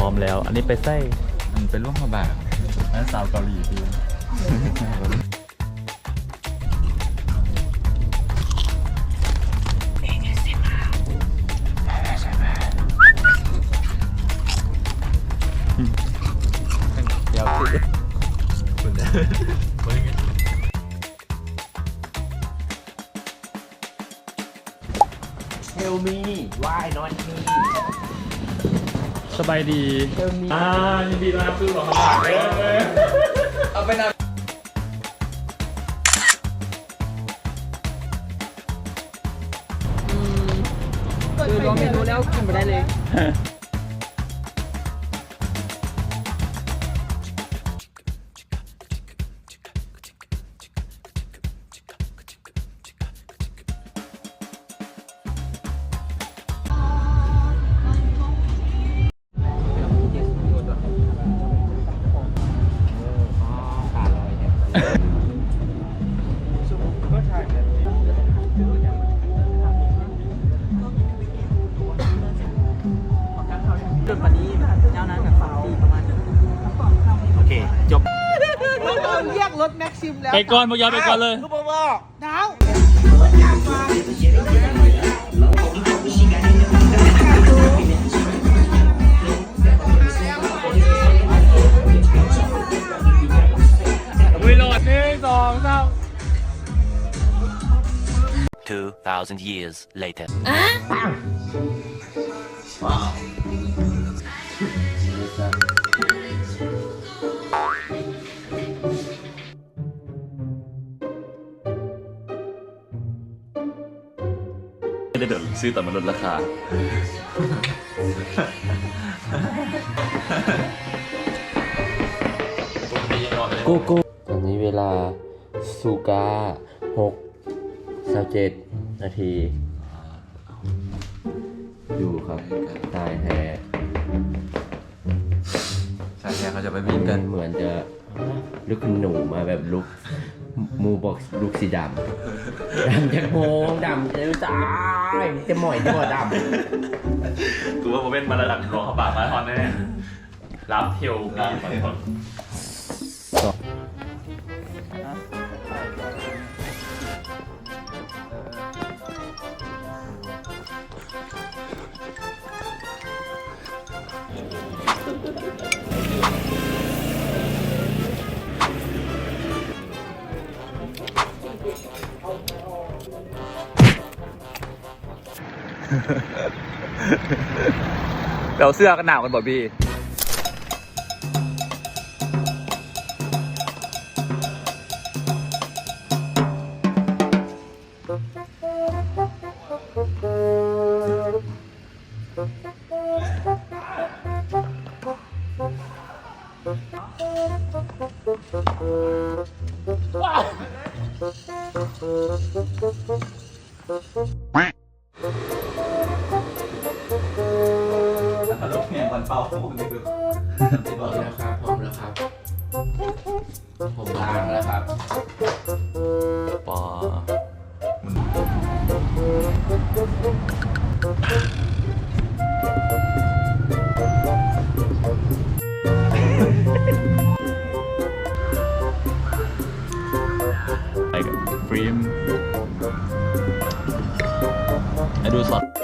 อันนี้ไปไส้มันเป็นลูกมาบากนั่นสาวเกาหลีพี่เดี๋ยวสิคุณเนี่ยคนนี้เทลมีวายนอนมี สบายดีเทลมีอ่ายินดีต้อนรับสู่ของขวัญเลยเอาไปนำคือลองเมนูแล้วกินไปได้เลย เรียกรถแม็กซิมแล้วไปก่อนพวกยาไปก่อนเลยคือบอกว่าหนาววิโรดหนึ่งสองสาม2,000 years later. ไม่ ได้เดี๋ยวซื้อแต่มันลดราคา โกโก้ตอนนี้เวลาซูกาหกสเจ็ดนาที อยู่ครับ ตายแท้ใช่เขาจะไปบินกันเหมือนจะลุกคุณหนูมาแบบลุก มูบอกลุกสีดำดำจากโมงดำจะตายจะหมอยจะหมอดำกูว่าโมเมนมาระดับของเขาปากมาทอนแน่รับเทลมีขอโเราเสื้อกันหนาวกันบ่พี่ ลูกเนี่ยวันเป่าผมนี่คือพร้อมแล้วครับพร้อมแล้วครับ ผมล้างแล้วครับปอไปกับฟรีมไอ้ดูสด